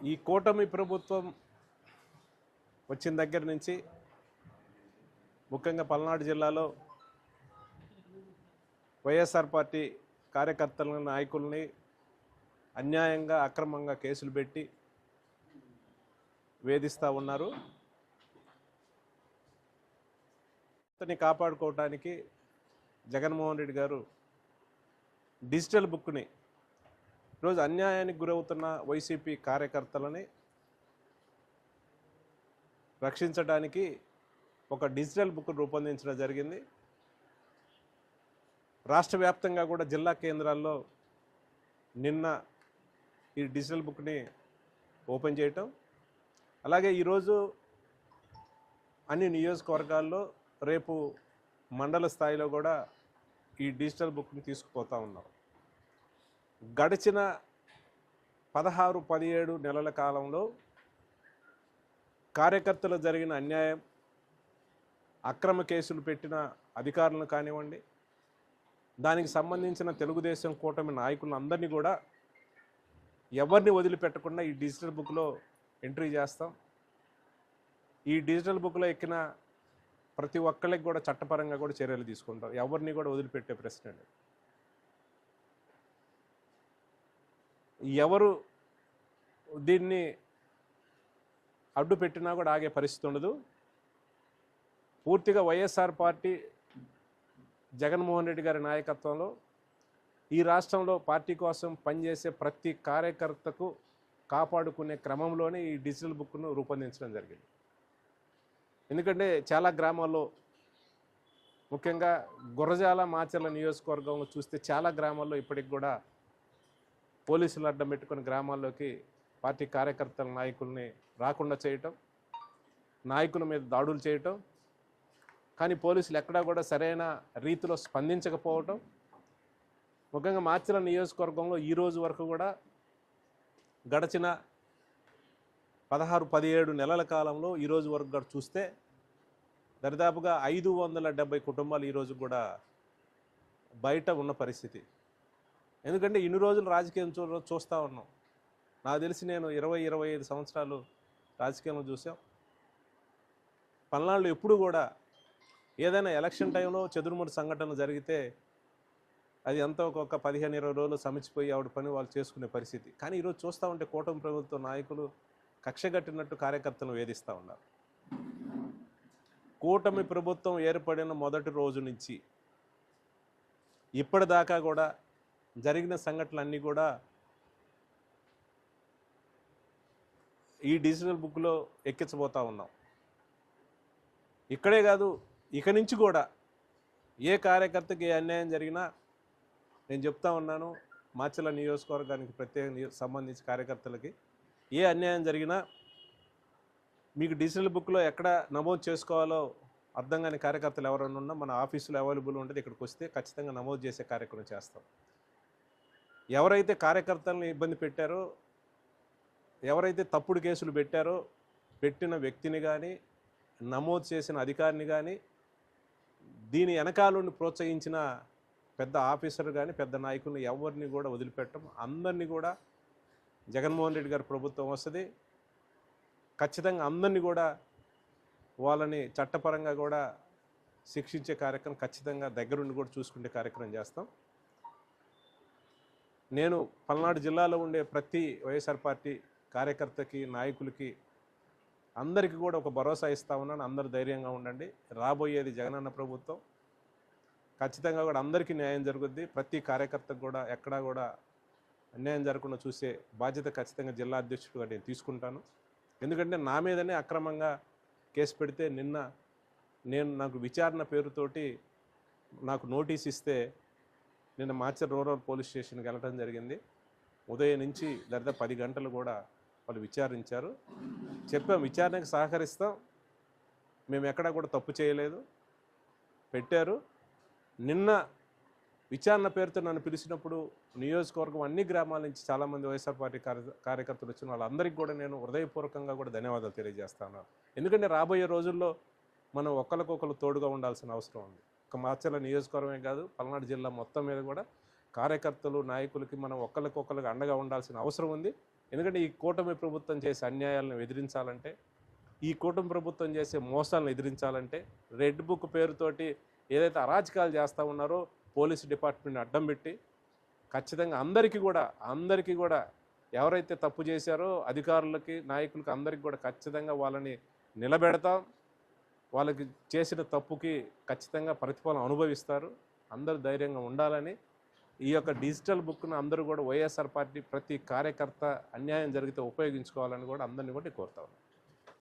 ఈ కూటమి ప్రభుత్వం వచ్చిన దగ్గర నుంచి ముఖ్యంగా పల్నాడు జిల్లాలో వైఎస్ఆర్ పార్టీ కార్యకర్తలను నాయకుల్ని అన్యాయంగా అక్రమంగా కేసులు పెట్టి వేధిస్తూ ఉన్నారు. అతన్ని కాపాడుకోవటానికి జగన్మోహన్ రెడ్డి గారు డిజిటల్ బుక్ని ఈరోజు అన్యాయానికి గురవుతున్న వైసీపీ కార్యకర్తలని రక్షించడానికి ఒక డిజిటల్ బుక్ రూపొందించడం జరిగింది. రాష్ట్ర వ్యాప్తంగా కూడా జిల్లా కేంద్రాల్లో నిన్న ఈ డిజిటల్ బుక్ని ఓపెన్ చేయటం. అలాగే ఈరోజు అన్ని నియోజకవర్గాల్లో రేపు మండల స్థాయిలో కూడా ఈ డిజిటల్ బుక్ని తీసుకుపోతా ఉన్నాం. గడిచిన పదహారు పదిహేడు నెలల కాలంలో కార్యకర్తలు జరిగిన అన్యాయం అక్రమ కేసులు పెట్టిన అధికారులను కానివ్వండి దానికి సంబంధించిన తెలుగుదేశం కూటమి నాయకులను అందరినీ కూడా ఎవరిని వదిలిపెట్టకుండా ఈ డిజిటల్ బుక్లో ఎంట్రీ చేస్తాం. ఈ డిజిటల్ బుక్లో ఎక్కిన ప్రతి ఒక్కరికి కూడా చట్టపరంగా కూడా చర్యలు తీసుకుంటాం. ఎవరిని కూడా వదిలిపెట్టే ప్రశ్న లేదు ఎవరు దీన్ని అడ్డు పెట్టినా కూడా ఆగే పరిస్థితి ఉండదు. పూర్తిగా వైఎస్ఆర్ పార్టీ జగన్మోహన్ రెడ్డి గారి నాయకత్వంలో ఈ రాష్ట్రంలో పార్టీ కోసం పనిచేసే ప్రతి కార్యకర్తకు కాపాడుకునే క్రమంలోనే ఈ డిజిటల్ బుక్ను రూపొందించడం జరిగింది. ఎందుకంటే చాలా గ్రామాల్లో ముఖ్యంగా గురజాల మాచర్ల నియోజకవర్గంలో చూస్తే చాలా గ్రామాల్లో ఇప్పటికి కూడా పోలీసులు అడ్డం పెట్టుకుని గ్రామాల్లోకి పార్టీ కార్యకర్తల నాయకుల్ని రాకుండా చేయటం నాయకుల మీద దాడులు చేయటం కానీ పోలీసులు ఎక్కడా కూడా సరైన రీతిలో స్పందించకపోవటం. ముఖ్యంగా మార్చిల నియోజకవర్గంలో ఈరోజు వరకు కూడా గడచిన పదహారు పదిహేడు నెలల కాలంలో ఈరోజు వరకు కూడా చూస్తే దరిదాపుగా ఐదు వందల డెబ్బై కుటుంబాలు ఈరోజు కూడా బయట ఉన్న పరిస్థితి. ఎందుకంటే ఇన్ని రోజులు రాజకీయం చూ చూస్తూ ఉన్నాం. నాకు తెలిసి నేను ఇరవై ఇరవై ఐదు సంవత్సరాలు రాజకీయంలో చూసాం. పల్నాళ్ళు ఎప్పుడు కూడా ఏదైనా ఎలక్షన్ టైంలో చెదురుముడు సంఘటన జరిగితే అది ఎంతో ఒక్కొక్క పదిహేను ఇరవై రోజులు సమిచిపోయి ఆవిడ పని వాళ్ళు చేసుకునే పరిస్థితి. కానీ ఈరోజు చూస్తూ ఉంటే కూటమి ప్రభుత్వ నాయకులు కక్షగట్టినట్టు కార్యకర్తలను వేధిస్తూ ఉన్నారు. కూటమి ప్రభుత్వం ఏర్పడిన మొదటి రోజు నుంచి ఇప్పటిదాకా కూడా జరిగిన సంఘటనలన్నీ కూడా ఈ డిజిటల్ బుక్లో ఎక్కించబోతా ఉన్నాం. ఇక్కడే కాదు ఇక నుంచి కూడా ఏ కార్యకర్తకి ఏ అన్యాయం జరిగినా నేను చెప్తా ఉన్నాను మాచల నియోజకవర్గానికి ప్రత్యేక సంబంధించి కార్యకర్తలకి ఏ అన్యాయం జరిగినా మీకు డిజిటల్ బుక్లో ఎక్కడ నమోదు చేసుకోవాలో అర్థం కాని కార్యకర్తలు ఎవరైనా ఉన్నా మన ఆఫీసులో అవైలబుల్ ఉంటుంది ఇక్కడికి వస్తే ఖచ్చితంగా నమోదు చేసే కార్యక్రమం చేస్తాం. ఎవరైతే కార్యకర్తలను ఇబ్బంది పెట్టారో ఎవరైతే తప్పుడు కేసులు పెట్టారో పెట్టిన వ్యక్తిని కానీ నమోదు చేసిన అధికారిని కానీ దీని వెనకాలని ప్రోత్సహించిన పెద్ద ఆఫీసర్ కానీ పెద్ద నాయకుల్ని ఎవరిని కూడా వదిలిపెట్టం. అందరినీ కూడా జగన్మోహన్ రెడ్డి గారి ప్రభుత్వం వస్తుంది. ఖచ్చితంగా అందరినీ కూడా వాళ్ళని చట్టపరంగా కూడా శిక్షించే కార్యక్రమం ఖచ్చితంగా దగ్గరుండి కూడా చూసుకునే కార్యక్రమం చేస్తాం. నేను పల్నాడు జిల్లాలో ఉండే ప్రతి వైఎస్ఆర్ పార్టీ కార్యకర్తకి నాయకులకి అందరికీ కూడా ఒక భరోసా ఇస్తా ఉన్నాను. అందరు ధైర్యంగా ఉండండి. రాబోయేది జగనన్న ప్రభుత్వం. ఖచ్చితంగా కూడా అందరికీ న్యాయం జరుగుద్ది. ప్రతి కార్యకర్తకు కూడా ఎక్కడా కూడా అన్యాయం జరగకుండా చూసే బాధ్యత ఖచ్చితంగా జిల్లా అధ్యక్షుడిగా నేను తీసుకుంటాను. ఎందుకంటే నా మీదనే అక్రమంగా కేసు పెడితే నిన్న నేను నాకు విచారణ పేరుతోటి నాకు నోటీస్ ఇస్తే నిన్న మాచర్ రూరల్ పోలీస్ స్టేషన్కి వెళ్ళడం జరిగింది. ఉదయం నుంచి దాదాపు పది గంటలు కూడా వాళ్ళు విచారించారు. చెప్పాం విచారణకు సహకరిస్తాం. మేము ఎక్కడా కూడా తప్పు చేయలేదు. పెట్టారు. నిన్న విచారణ పేరుతో నన్ను పిలిచినప్పుడు నియోజకవర్గం అన్ని గ్రామాల నుంచి చాలామంది వైఎస్ఆర్ పార్టీ కార్యకర్తలు వచ్చిన వాళ్ళందరికీ కూడా నేను హృదయపూర్వకంగా కూడా ధన్యవాదాలు తెలియజేస్తాను. ఎందుకంటే రాబోయే రోజుల్లో మనం ఒకరికొకరు తోడుగా ఉండాల్సిన అవసరం ఉంది. ఒక మాచర్ల నియోజకవర్గమే కాదు పల్నాడు జిల్లా మొత్తం మీద కూడా కార్యకర్తలు నాయకులకి మనం ఒకరికొకరికి అండగా ఉండాల్సిన అవసరం ఉంది. ఎందుకంటే ఈ కూటమి ప్రభుత్వం చేసే అన్యాయాలను ఎదిరించాలంటే ఈ కూటమి ప్రభుత్వం చేసే మోసాలను ఎదిరించాలంటే రెడ్ బుక్ పేరుతోటి ఏదైతే అరాచకాలు చేస్తూ ఉన్నారో పోలీస్ డిపార్ట్మెంట్ అడ్డం పెట్టి ఖచ్చితంగా అందరికీ కూడా అందరికీ కూడా ఎవరైతే తప్పు చేశారో అధికారులకి నాయకులకి అందరికీ కూడా ఖచ్చితంగా వాళ్ళని నిలబెడతాం. వాళ్ళకి చేసిన తప్పుకి ఖచ్చితంగా ప్రతిఫలం అనుభవిస్తారు. అందరూ ధైర్యంగా ఉండాలని ఈ యొక్క డిజిటల్ బుక్ను అందరూ కూడా వైఎస్ఆర్ పార్టీ ప్రతి కార్యకర్త అన్యాయం జరిగితే ఉపయోగించుకోవాలని కూడా అందరినీ కూడా కోరుతా ఉన్నాను